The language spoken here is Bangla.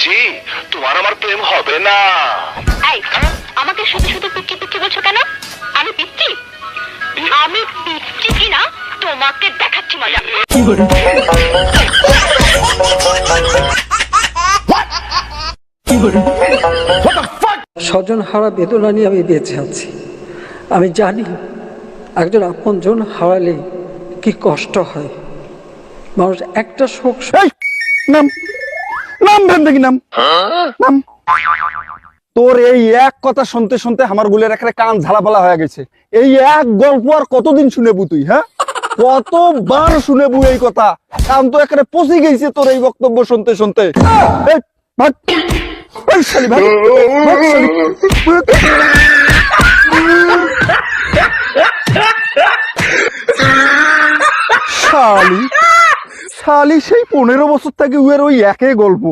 পিচ্ছি তোমার আমার প্রেম হবে না। এই আমাকে শুধু শুধু পিচ্ছি পিচ্ছি বলছো কেন? আমি পিচ্ছি আমি পিচ্ছি কিনা? তোমাকে দেখাচ্ছি মজা। স্বজন হারা বেদনা নিয়ে আমি বেঁচে আছি। আমি জানি একজন আপনজন হারালে কি কষ্ট হয়। মানুষ একটা শোক নাম নাম ভেন দেখি নাম। নাম। তোর এই এক কথা শুনতে শুনতে আমার গুলের এখানে কান ঝালাপালা হয়ে গেছে। এই এক গল্প আর কতদিন শুনেবু তুই হ্যাঁ? কতবার শুনেবু এই কথা? কান তো এখানে পচে গেছে তোর এই বক্তব্য শুনতে শুনতে। শালি, শালি সেই পনেরো বছর থেকে উয়ের ওই একই গল্প।